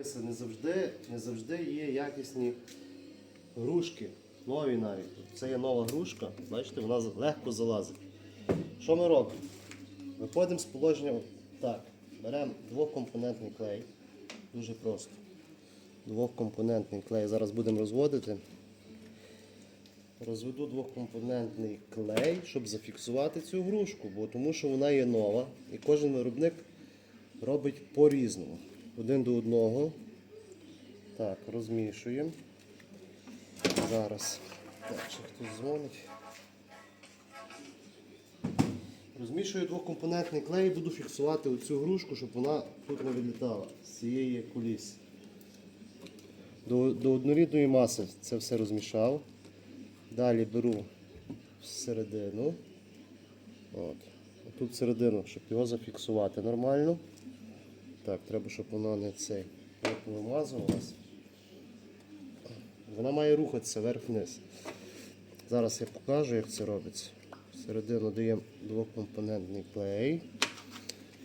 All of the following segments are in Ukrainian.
Дивися, не завжди, не завжди є якісні грушки, нові навіть. Це є нова грушка, бачите, вона легко залазить. Що ми робимо? Виходимо з положення так. Беремо двокомпонентний клей. Дуже просто. Двокомпонентний клей. Зараз будемо розводити. Розведу двокомпонентний клей, щоб зафіксувати цю грушку, бо тому що вона є нова і кожен виробник робить по-різному. Один до одного. Так, розмішуємо. Зараз. Так, ще хтось дзвонить. Розмішую двокомпонентний клей і буду фіксувати оцю грушку, щоб вона тут не вилітала з цієї куліси. До, до однорідної маси це все розмішав. Далі беру всередину. От. Тут всередину, щоб його зафіксувати нормально. Так, треба, щоб воно не цей не вимазувалось. Вона має рухатися вверх-вниз. Зараз я покажу, як це робиться. Всередину даємо двокомпонентний клей.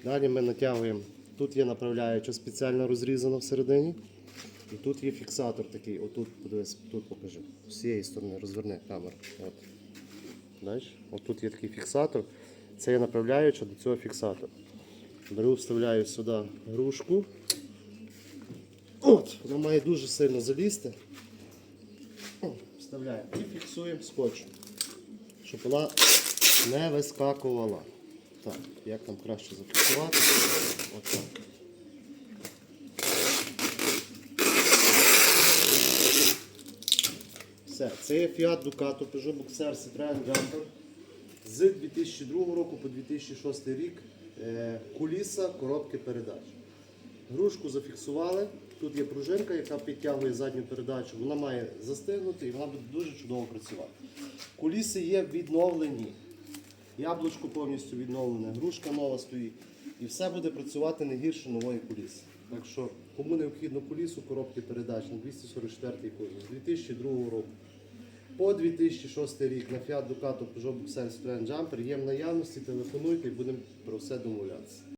Далі ми натягуємо. Тут є направляюча спеціально розрізана всередині. І тут є фіксатор такий. Отут, подивись, тут покажи. З цієї сторони розверни камеру. От. Бачиш? Отут є такий фіксатор. Це є направляюча до цього фіксатора. Беру, вставляю сюди грушку. От, вона має дуже сильно залізти. Вставляємо і фіксуємо скотчем, щоб вона не вискакувала. Так, як нам краще зафіксувати? Отак. Все, це є Fiat Ducato Peugeot Boxer Citroen Jumper з 2002 року по 2006 рік. Е, Куліса коробки передач. Грушку зафіксували. Тут є пружинка, яка підтягує задню передачу. Вона має застигнути і вона буде дуже чудово працювати. Куліси є відновлені. Яблучко повністю відновлене, грушка нова стоїть. І все буде працювати не гірше нової куліси. Так що, кому необхідно кулісу, коробки передач на 244 кузов з 2002 року. По 2006 рік на Fiat Ducato Peugeot Boxer Citroen Jumper є в наявності, телефонуйте і будемо про все домовлятися.